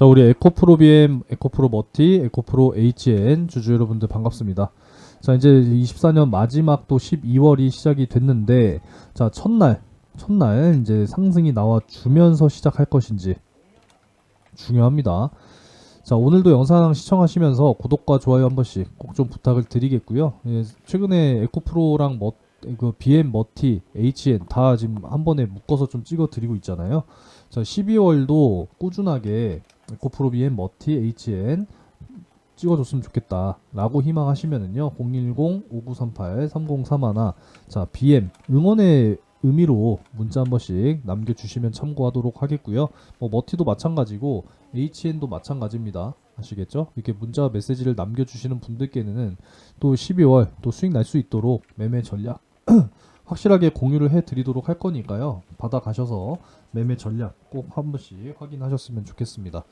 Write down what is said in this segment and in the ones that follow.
자, 우리 에코프로 BM, 에코프로 머티, 에코프로 HN 주주 여러분들 반갑습니다. 자, 이제 24년 마지막 또 12월이 시작이 됐는데, 자, 첫날, 첫날 이제 상승이 나와 주면서 시작할 것인지 중요합니다. 자, 오늘도 영상 시청하시면서 구독과 좋아요 한 번씩 꼭 좀 부탁을 드리겠고요. 예, 최근에 에코프로랑 머, 그 BM 머티, HN 다 지금 한 번에 묶어서 좀 찍어 드리고 있잖아요. 자, 12월도 꾸준하게 에코프로 BM 머티, HN 찍어줬으면 좋겠다라고 희망하시면은요 010-5938-3031 자 BM 응원의 의미로 문자 한 번씩 남겨주시면 참고하도록 하겠고요. 뭐 머티도 마찬가지고 HN도 마찬가지입니다. 아시겠죠? 이렇게 문자 메시지를 남겨주시는 분들께는 또 12월 또 수익 날 수 있도록 매매 전략 확실하게 공유를 해드리도록 할 거니까요. 받아가셔서 매매 전략 꼭 한 번씩 확인하셨으면 좋겠습니다.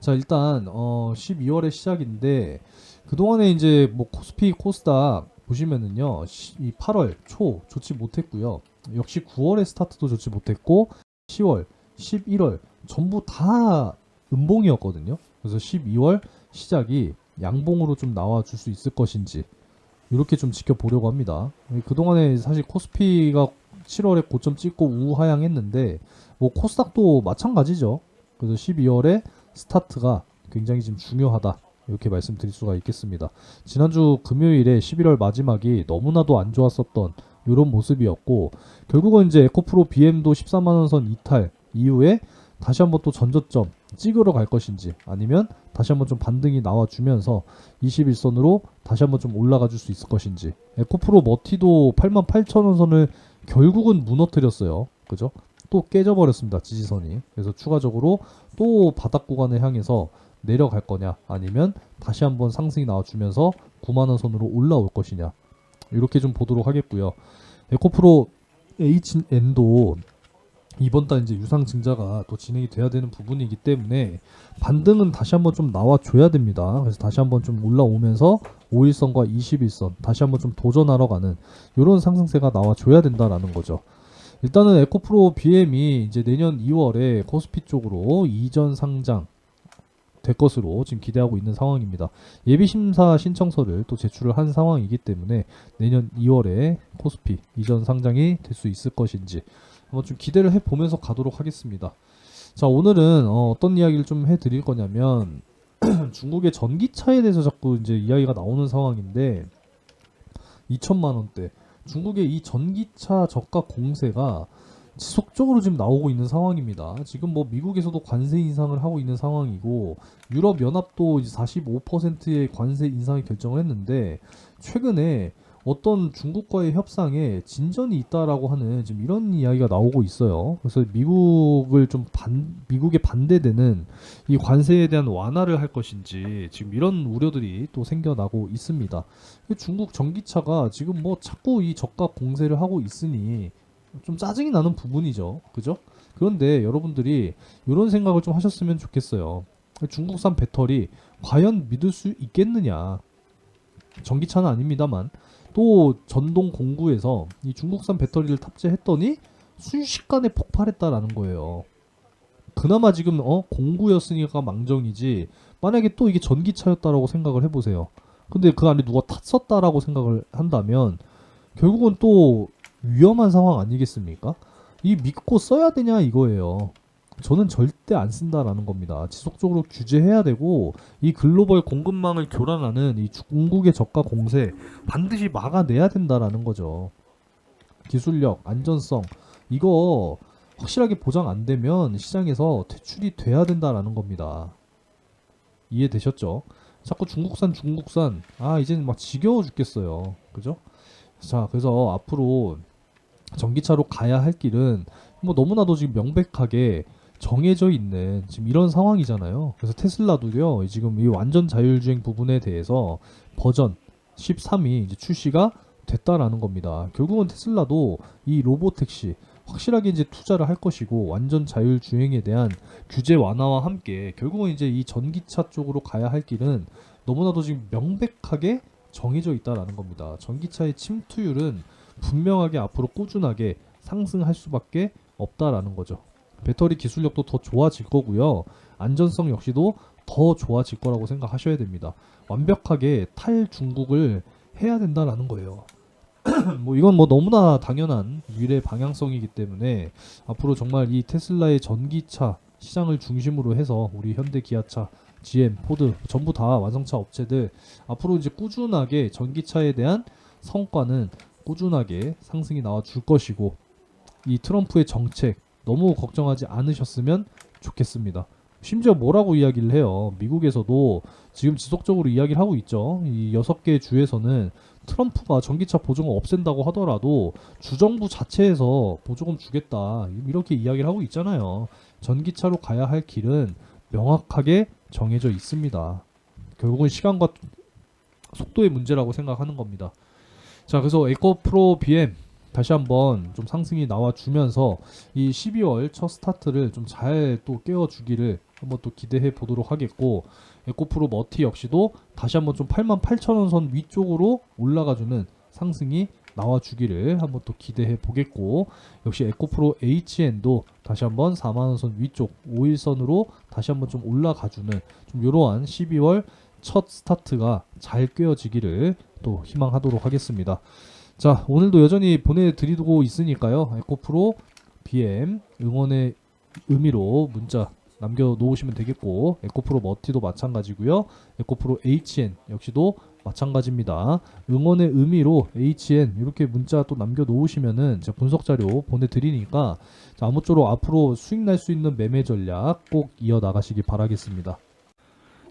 자 일단 어 12월의 시작인데 그동안에 이제 뭐 코스피 코스닥 보시면은요 시- 이 8월 초 좋지 못했고요. 역시 9월의 스타트도 좋지 못했고 10월 11월 전부 다 음봉이었거든요. 그래서 12월 시작이 양봉으로 좀 나와 줄 수 있을 것인지 이렇게 좀 지켜보려고 합니다 그동안에 사실 코스피가 7월에 고점 찍고 우하향했는데 뭐 코스닥도 마찬가지죠 그래서 12월에 스타트가 굉장히 지금 중요하다. 이렇게 말씀드릴 수가 있겠습니다. 지난주 금요일에 11월 마지막이 너무나도 안 좋았었던 이런 모습이었고 결국은 이제 에코프로 BM도 14만 원 선 이탈 이후에 다시 한번 또 전저점 찍으러 갈 것인지 아니면 다시 한번 좀 반등이 나와주면서 21선으로 다시 한번 좀 올라가 줄 수 있을 것인지 에코프로 머티도 8만 8천 원 선을 결국은 무너뜨렸어요. 그죠? 또 깨져버렸습니다. 지지선이. 그래서 추가적으로 또 바닥 구간을 향해서 내려갈 거냐 아니면 다시 한번 상승이 나와주면서 9만원 선으로 올라올 것이냐 이렇게 좀 보도록 하겠고요 에코프로 HN도 이번 달 이제 유상 증자가 또 진행이 돼야 되는 부분이기 때문에 반등은 다시 한번 좀 나와줘야 됩니다 그래서 다시 한번 좀 올라오면서 5일선과 21선 다시 한번 좀 도전하러 가는 이런 상승세가 나와줘야 된다라는 거죠 일단은 에코프로 BM이 이제 내년 2월에 코스피 쪽으로 이전 상장 될 것으로 지금 기대하고 있는 상황입니다. 예비 심사 신청서를 또 제출을 한 상황이기 때문에 내년 2월에 코스피 이전 상장이 될 수 있을 것인지 한번 좀 기대를 해 보면서 가도록 하겠습니다. 자 오늘은 어, 떤 이야기를 좀 해드릴 거냐면 중국의 전기차에 대해서 자꾸 이제 이야기가 나오는 상황인데 2천만 원대 중국의 이 전기차 저가 공세가 지속적으로 지금 나오고 있는 상황입니다. 지금 뭐 미국에서도 관세 인상을 하고 있는 상황이고 유럽 연합도 이제 45%의 관세 인상을 결정을 했는데 최근에 어떤 중국과의 협상에 진전이 있다라고 하는 지금 이런 이야기가 나오고 있어요. 그래서 미국을 좀 반, 미국에 반대되는 이 관세에 대한 완화를 할 것인지 지금 이런 우려들이 또 생겨나고 있습니다. 중국 전기차가 지금 뭐 자꾸 이 저가 공세를 하고 있으니 좀 짜증이 나는 부분이죠. 그죠? 그런데 여러분들이 이런 생각을 좀 하셨으면 좋겠어요. 중국산 배터리 과연 믿을 수 있겠느냐? 전기차는 아닙니다만 또 전동 공구에서 이 중국산 배터리를 탑재했더니 순식간에 폭발했다라는 거예요. 그나마 지금 어 공구였으니까 망정이지 만약에 또 이게 전기차였다라고 생각을 해보세요. 근데 그 안에 누가 탔었다라고 생각을 한다면 결국은 또 위험한 상황 아니겠습니까? 이 믿고 써야 되냐 이거예요. 저는 절대 안 쓴다라는 겁니다. 지속적으로 규제해야 되고 이 글로벌 공급망을 교란하는 이 중국의 저가 공세 반드시 막아내야 된다라는 거죠. 기술력, 안전성 이거 확실하게 보장 안 되면 시장에서 퇴출이 돼야 된다라는 겁니다. 이해되셨죠? 자꾸 중국산 중국산 아 이제는 막 지겨워 죽겠어요. 그죠? 자 그래서 앞으로 전기차로 가야 할 길은 뭐 너무나도 지금 명백하게 정해져 있는 지금 이런 상황이잖아요. 그래서 테슬라도요 지금 이 완전 자율주행 부분에 대해서 버전 13이 이제 출시가 됐다라는 겁니다. 결국은 테슬라도 이 로보택시 확실하게 이제 투자를 할 것이고 완전 자율주행에 대한 규제 완화와 함께 결국은 이제 이 전기차 쪽으로 가야 할 길은 너무나도 지금 명백하게 정해져 있다라는 겁니다. 전기차의 침투율은 분명하게 앞으로 꾸준하게 상승할 수밖에 없다라는 거죠. 배터리 기술력도 더 좋아질 거고요. 안전성 역시도 더 좋아질 거라고 생각하셔야 됩니다. 완벽하게 탈중국을 해야 된다라는 거예요. 뭐 이건 뭐 너무나 당연한 미래 방향성이기 때문에 앞으로 정말 이 테슬라의 전기차 시장을 중심으로 해서 우리 현대 기아차, GM, 포드 전부 다 완성차 업체들 앞으로 이제 꾸준하게 전기차에 대한 성과는 꾸준하게 상승이 나와 줄 것이고 이 트럼프의 정책 너무 걱정하지 않으셨으면 좋겠습니다. 심지어 뭐라고 이야기를 해요. 미국에서도 지금 지속적으로 이야기를 하고 있죠. 이 여섯 개 주에서는 트럼프가 전기차 보조금 없앤다고 하더라도 주정부 자체에서 보조금 주겠다 이렇게 이야기를 하고 있잖아요. 전기차로 가야 할 길은 명확하게 정해져 있습니다. 결국은 시간과 속도의 문제라고 생각하는 겁니다. 자, 그래서 에코 프로 BM 다시 한번 좀 상승이 나와 주면서 이 12월 첫 스타트를 좀 잘 또 깨워 주기를 한번 또 기대해 보도록 하겠고 에코프로 머티 역시도 다시 한번 좀 88,000원 선 위쪽으로 올라가 주는 상승이 나와 주기를 한번 또 기대해 보겠고 역시 에코프로 HN도 다시 한번 4만 원 선 위쪽 5일선으로 다시 한번 좀 올라가 주는 좀 이러한 12월 첫 스타트가 잘 꿰어지기를 또 희망하도록 하겠습니다. 자, 오늘도 여전히 보내드리고 있으니까요. 에코프로 BM 응원의 의미로 문자 남겨놓으시면 되겠고, 에코프로 머티도 마찬가지고요. 에코프로 HN 역시도 마찬가지입니다. 응원의 의미로 HN 이렇게 문자 또 남겨놓으시면은 제가 분석 자료 보내드리니까 자, 아무쪼록 앞으로 수익 날 수 있는 매매 전략 꼭 이어 나가시기 바라겠습니다.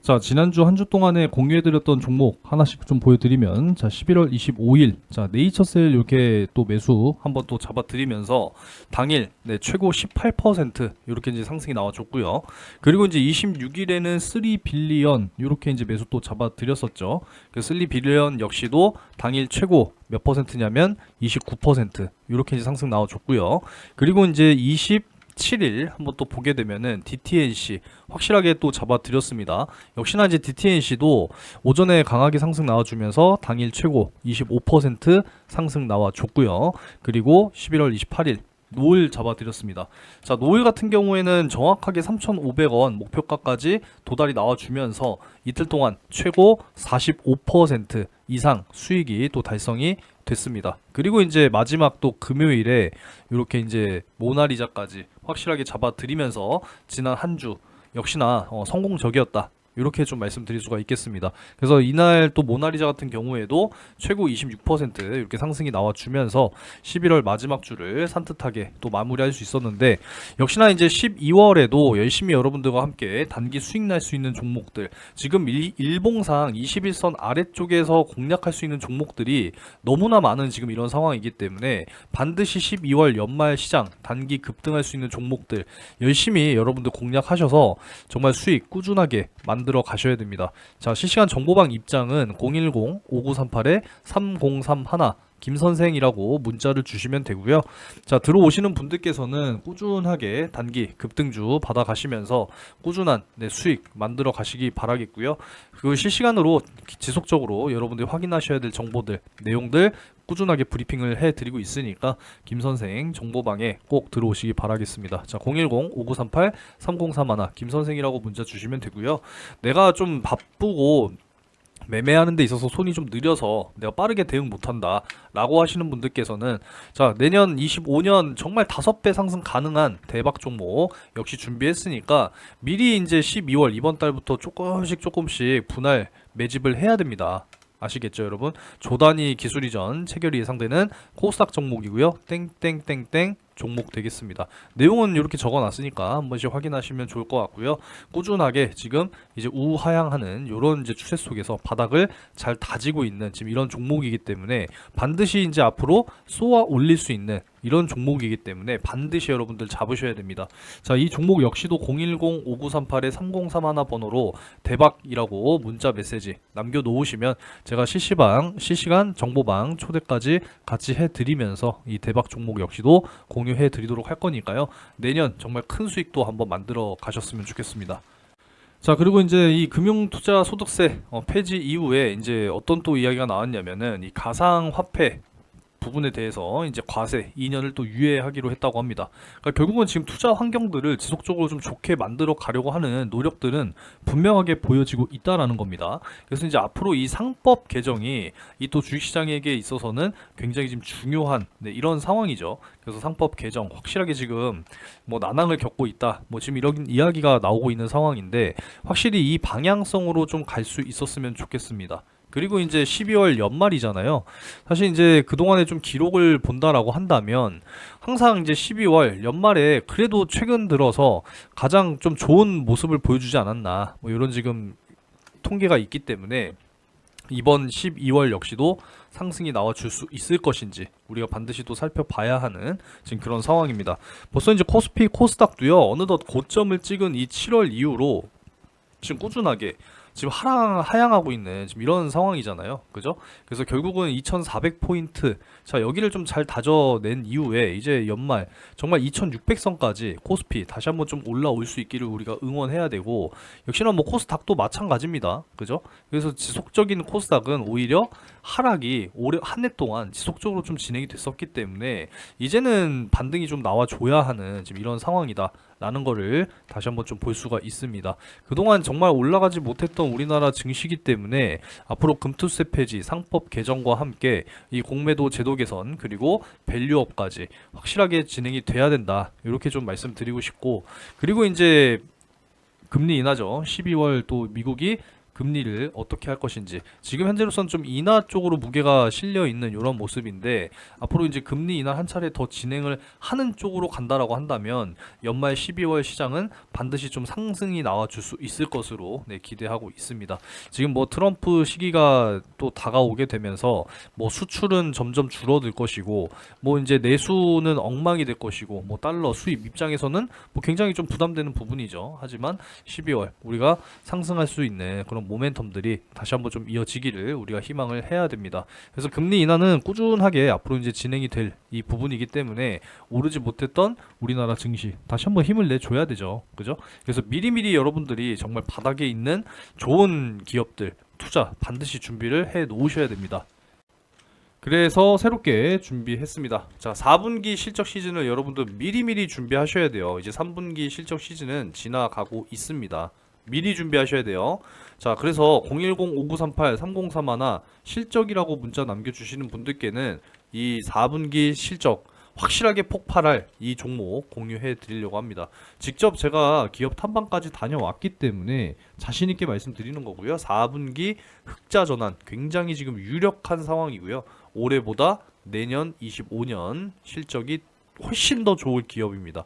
자, 지난주 한 주 동안에 공유해드렸던 종목 하나씩 좀 보여드리면, 자, 11월 25일, 자, 네이처셀 이렇게 또 매수 한번 또 잡아드리면서, 당일, 네, 최고 18% 이렇게 이제 상승이 나와줬고요. 그리고 이제 26일에는 3 빌리언 이렇게 이제 매수 또 잡아드렸었죠. 그 3 빌리언 역시도 당일 최고 몇 퍼센트냐면 29% 이렇게 이제 상승 나와줬고요. 그리고 이제 20 7일 한번 또 보게 되면은 DTNC 확실하게 또 잡아드렸습니다. 역시나 이제 DTNC도 오전에 강하게 상승 나와주면서 당일 최고 25% 상승 나와줬고요. 그리고 11월 28일 노을 잡아드렸습니다. 자, 노을 같은 경우에는 정확하게 3,500원 목표가까지 도달이 나와주면서 이틀 동안 최고 45% 이상 수익이 또 달성이 됐습니다. 그리고 이제 마지막 또 금요일에 이렇게 이제 모나리자까지 확실하게 잡아드리면서 지난 한 주 역시나 어, 성공적이었다. 이렇게 좀 말씀드릴 수가 있겠습니다. 그래서 이날 또 모나리자 같은 경우에도 최고 26% 이렇게 상승이 나와주면서 11월 마지막 주를 산뜻하게 또 마무리할 수 있었는데 역시나 이제 12월에도 열심히 여러분들과 함께 단기 수익 날 수 있는 종목들 지금 일, 일봉상 21선 아래쪽에서 공략할 수 있는 종목들이 너무나 많은 지금 이런 상황이기 때문에 반드시 12월 연말 시장 단기 급등할 수 있는 종목들 열심히 여러분들 공략하셔서 정말 수익 꾸준하게 만들어 가셔야 됩니다. 자, 실시간 정보방 입장은 010-5938-3031 김선생이라고 문자를 주시면 되고요. 자, 들어오시는 분들께서는 꾸준하게 단기 급등주 받아 가시면서 꾸준한 네, 수익 만들어 가시기 바라겠고요. 그 실시간으로 지속적으로 여러분들이 확인하셔야 될 정보들, 내용들 꾸준하게 브리핑을 해드리고 있으니까 김 선생 정보방에 꼭 들어오시기 바라겠습니다. 자, 010-5938-3031 김 선생이라고 문자 주시면 되고요. 내가 좀 바쁘고 매매하는 데 있어서 손이 좀 느려서 내가 빠르게 대응 못한다 라고 하시는 분들께서는 자 내년 25년 정말 다섯 배 상승 가능한 대박 종목 역시 준비했으니까 미리 이제 12월 이번 달부터 조금씩 조금씩 분할 매집을 해야 됩니다 아시겠죠 여러분 조단위 기술 이전 체결이 예상되는 코스닥 종목이고요 땡땡땡땡 종목 되겠습니다. 내용은 이렇게 적어놨으니까 한 번씩 확인하시면 좋을 것 같고요. 꾸준하게 지금 이제 우하향하는 이런 이제 추세 속에서 바닥을 잘 다지고 있는 지금 이런 종목이기 때문에 반드시 이제 앞으로 쏘아 올릴 수 있는 이런 종목이기 때문에 반드시 여러분들 잡으셔야 됩니다. 자, 이 종목 역시도 010-5938-3031 번호로 대박이라고 문자 메시지 남겨 놓으시면 제가 실시방, 실시간 정보방 초대까지 같이 해 드리면서 이 대박 종목 역시도 공유해 드리도록 할 거니까요. 내년 정말 큰 수익도 한번 만들어 가셨으면 좋겠습니다. 자 그리고 이제 이 금융투자 소득세 어, 폐지 이후에 이제 어떤 또 이야기가 나왔냐면은 이 가상 화폐 부분에 대해서 이제 과세 2년을 또 유예하기로 했다고 합니다. 그러니까 결국은 지금 투자 환경들을 지속적으로 좀 좋게 만들어 가려고 하는 노력들은 분명하게 보여지고 있다라는 겁니다. 그래서 이제 앞으로 이 상법 개정이 이 또 주식시장에게 있어서는 굉장히 지금 중요한 네, 이런 상황이죠. 그래서 상법 개정 확실하게 지금 뭐 난항을 겪고 있다. 뭐 지금 이런 이야기가 나오고 있는 상황인데 확실히 이 방향성으로 좀 갈 수 있었으면 좋겠습니다. 그리고 이제 12월 연말이잖아요. 사실 이제 그동안에 좀 기록을 본다라고 한다면 항상 이제 12월 연말에 그래도 최근 들어서 가장 좀 좋은 모습을 보여주지 않았나. 뭐 이런 지금 통계가 있기 때문에 이번 12월 역시도 상승이 나와 줄 수 있을 것인지 우리가 반드시 또 살펴봐야 하는 지금 그런 상황입니다. 벌써 이제 코스피 코스닥도요. 어느덧 고점을 찍은 이 7월 이후로 지금 꾸준하게 지금 하향, 하향하고 있는 지금 이런 상황이잖아요. 그죠? 그래서 결국은 2400포인트. 자, 여기를 좀 잘 다져낸 이후에 이제 연말 정말 2600선까지 코스피 다시 한번 좀 올라올 수 있기를 우리가 응원해야 되고 역시나 뭐 코스닥도 마찬가지입니다. 그죠? 그래서 지속적인 코스닥은 오히려 하락이 올해 한 해 동안 지속적으로 좀 진행이 됐었기 때문에 이제는 반등이 좀 나와줘야 하는 지금 이런 상황이다. 라는 거를 다시 한번 좀 볼 수가 있습니다. 그동안 정말 올라가지 못했던 우리나라 증시기 때문에 앞으로 금투세 폐지, 상법 개정과 함께 이 공매도 제도 개선 그리고 밸류업까지 확실하게 진행이 돼야 된다. 이렇게 좀 말씀드리고 싶고 그리고 이제 금리 인하죠. 12월 또 미국이 금리를 어떻게 할 것인지 지금 현재로서는 좀 인하 쪽으로 무게가 실려 있는 이런 모습인데 앞으로 이제 금리 인하 한 차례 더 진행을 하는 쪽으로 간다라고 한다면 연말 12월 시장은 반드시 좀 상승이 나와 줄 수 있을 것으로 네, 기대하고 있습니다. 지금 뭐 트럼프 시기가 또 다가오게 되면서 뭐 수출은 점점 줄어들 것이고 뭐 이제 내수는 엉망이 될 것이고 뭐 달러 수입 입장에서는 뭐 굉장히 좀 부담되는 부분이죠. 하지만 12월 우리가 상승할 수 있는 그런 모멘텀들이 다시 한번 좀 이어지기를 우리가 희망을 해야 됩니다. 그래서 금리 인하는 꾸준하게 앞으로 이제 진행이 될 이 부분이기 때문에 오르지 못했던 우리나라 증시 다시 한번 힘을 내줘야 되죠. 그죠? 그래서 미리미리 여러분들이 정말 바닥에 있는 좋은 기업들 투자 반드시 준비를 해 놓으셔야 됩니다. 그래서 새롭게 준비했습니다. 자, 4분기 실적 시즌을 여러분들 미리미리 준비하셔야 돼요. 이제 3분기 실적 시즌은 지나가고 있습니다. 미리 준비하셔야 돼요. 자, 그래서 010-5938-3031 실적이라고 문자 남겨주시는 분들께는 이 4분기 실적 확실하게 폭발할 이 종목 공유해 드리려고 합니다. 직접 제가 기업 탐방까지 다녀왔기 때문에 자신 있게 말씀드리는 거고요. 4분기 흑자 전환 굉장히 지금 유력한 상황이고요. 올해보다 내년 25년 실적이 훨씬 더 좋을 기업입니다.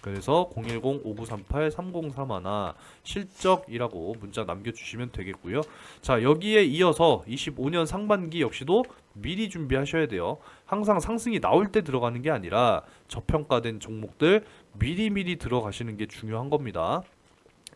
그래서 010-5938-3031 실적이라고 문자 남겨주시면 되겠고요. 자 여기에 이어서 25년 상반기 역시도 미리 준비하셔야 돼요. 항상 상승이 나올 때 들어가는 게 아니라 저평가된 종목들 미리미리 들어가시는 게 중요한 겁니다.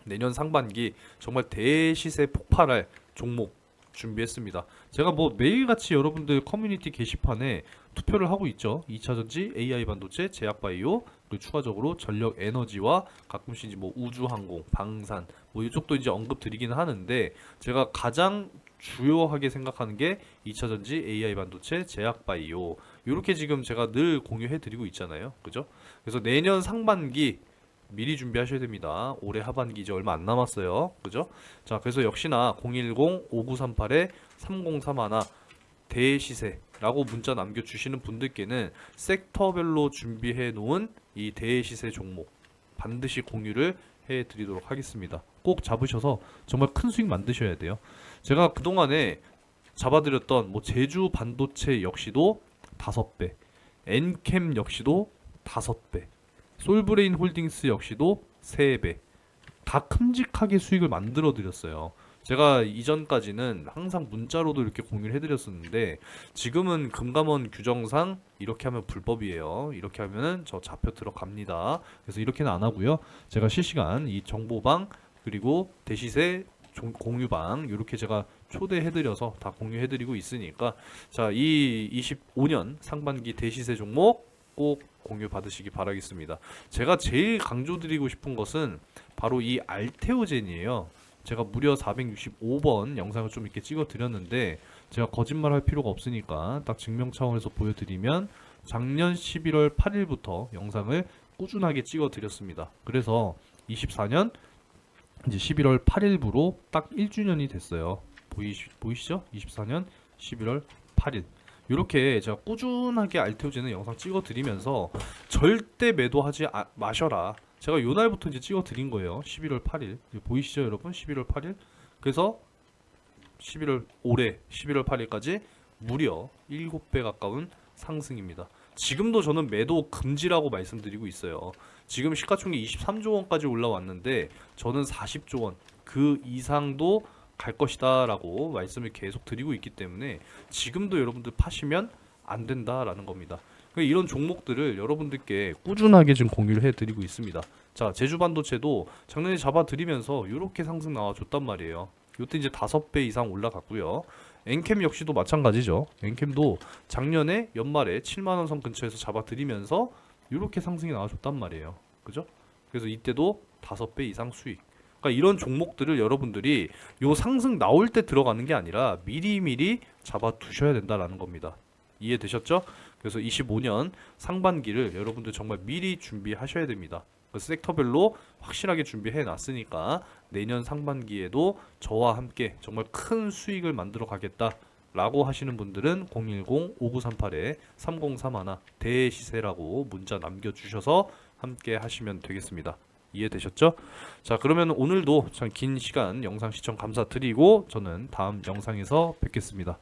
내년 상반기 정말 대시세 폭발할 종목 준비했습니다. 제가 뭐 매일같이 여러분들 커뮤니티 게시판에 투표를 하고 있죠. 2차전지, AI 반도체, 제약바이오, 그리고 추가적으로 전력 에너지와 가끔씩 이제 뭐 우주항공, 방산 뭐 이쪽도 이제 언급 드리기는 하는데 제가 가장 주요하게 생각하는 게 2차전지, AI 반도체, 제약바이오 이렇게 지금 제가 늘 공유해 드리고 있잖아요. 그죠? 그래서 내년 상반기 미리 준비하셔야 됩니다. 올해 하반기 이제 얼마 안 남았어요. 그죠? 자, 그래서 역시나 010-5938-3031 대시세라고 문자 남겨주시는 분들께는 섹터별로 준비해 놓은 이 대시세 종목 반드시 공유를 해 드리도록 하겠습니다. 꼭 잡으셔서 정말 큰 수익 만드셔야 돼요. 제가 그동안에 잡아드렸던 뭐 제주 반도체 역시도 다섯 배 엔캠 역시도 5배, 솔브레인 홀딩스 역시도 3배. 다 큼직하게 수익을 만들어 드렸어요. 제가 이전까지는 항상 문자로도 이렇게 공유를 해드렸었는데 지금은 금감원 규정상 이렇게 하면 불법이에요. 이렇게 하면은 저 잡혀 들어갑니다. 그래서 이렇게는 안 하고요. 제가 실시간 이 정보방 그리고 대시세 종- 공유방 이렇게 제가 초대해드려서 다 공유해드리고 있으니까 자 이 25년 상반기 대시세 종목 꼭 공유 받으시기 바라겠습니다. 제가 제일 강조드리고 싶은 것은 바로 이 알테오젠이에요. 제가 무려 465번 영상을 좀 이렇게 찍어 드렸는데 제가 거짓말 할 필요가 없으니까 딱 증명 차원에서 보여드리면 작년 11월 8일부터 영상을 꾸준하게 찍어 드렸습니다. 그래서 24년 이제 11월 8일부로 딱 1주년이 됐어요. 보이시, 보이시죠? 24년 11월 8일. 이렇게 제가 꾸준하게 알테오제는 영상 찍어 드리면서 절대 매도하지 아- 마셔라. 제가 요 날부터 이제 찍어 드린 거예요. 11월 8일. 이제 보이시죠, 여러분? 11월 8일. 그래서 11월 올해 11월 8일까지 무려 7배 가까운 상승입니다. 지금도 저는 매도 금지라고 말씀드리고 있어요. 지금 시가총액 23조 원까지 올라왔는데 저는 40조 원 그 이상도 갈 것이다 라고 말씀을 계속 드리고 있기 때문에 지금도 여러분들 파시면 안 된다라는 겁니다. 그러니까 이런 종목들을 여러분들께 꾸준하게 지금 공유를 해드리고 있습니다. 자, 제주 반도체도 작년에 잡아드리면서 이렇게 상승 나와줬단 말이에요. 이때 이제 다섯 배 이상 올라갔고요. 엔캠 역시도 마찬가지죠. 엔캠도 작년에 연말에 7만 원 선 근처에서 잡아드리면서 이렇게 상승이 나와줬단 말이에요. 그죠? 그래서 이때도 다섯 배 이상 수익. 그러니까 이런 종목들을 여러분들이 요 상승 나올 때 들어가는 게 아니라 미리미리 잡아 두셔야 된다라는 겁니다. 이해되셨죠? 그래서 25년 상반기를 여러분들 정말 미리 준비하셔야 됩니다. 그 섹터별로 확실하게 준비해 놨으니까 내년 상반기에도 저와 함께 정말 큰 수익을 만들어 가겠다 라고 하시는 분들은 010-5938-3031 대시세라고 문자 남겨주셔서 함께 하시면 되겠습니다. 이해되셨죠? 자 그러면 오늘도 참 긴 시간 영상 시청 감사드리고 저는 다음 영상에서 뵙겠습니다.